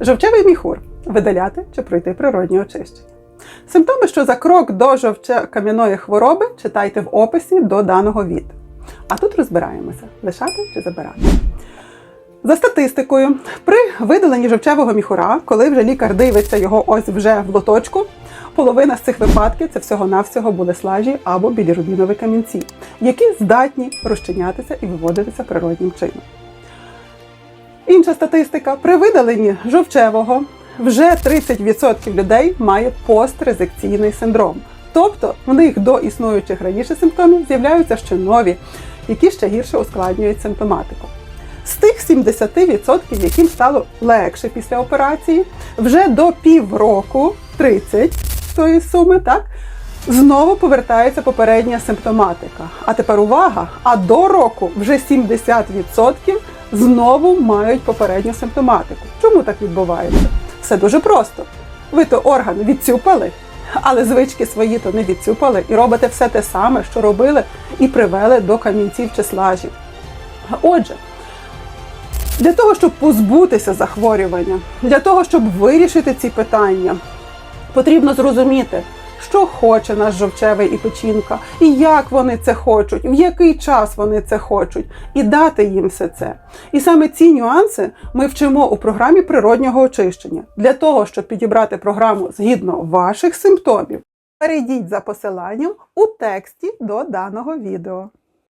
Жовчевий міхур видаляти чи пройти природні очищення. Симптоми, що за крок до жовче-кам'яної хвороби, читайте в описі до даного відео. А тут розбираємося, лишати чи забирати. За статистикою, при видаленні жовчевого міхура, коли вже лікар дивиться його ось вже в лоточку, половина з цих випадків це всього-навсього були слажі або білірубінові камінці, які здатні розчинятися і виводитися природнім чином. Інша статистика: при видаленні жовчевого вже 30% людей має пострезекційний синдром. Тобто в них до існуючих раніше симптомів з'являються ще нові, які ще гірше ускладнюють симптоматику. З тих 70%, яким стало легше після операції, вже до півроку 30 з тої суми, так, знову повертається попередня симптоматика. А тепер увага! А до року вже 70% знову мають попередню симптоматику. Чому так відбувається? Все дуже просто. Ви то орган відцюпали, але звички свої то не відцюпали і робите все те саме, що робили, і привели до камінців чи слажів. Отже, для того, щоб позбутися захворювання, для того, щоб вирішити ці питання, потрібно зрозуміти, що хоче наш жовчевий і печінка, і як вони це хочуть, в який час вони це хочуть, і дати їм все це. І саме ці нюанси ми вчимо у програмі природнього очищення. Для того, щоб підібрати програму згідно ваших симптомів, перейдіть за посиланням у тексті до даного відео.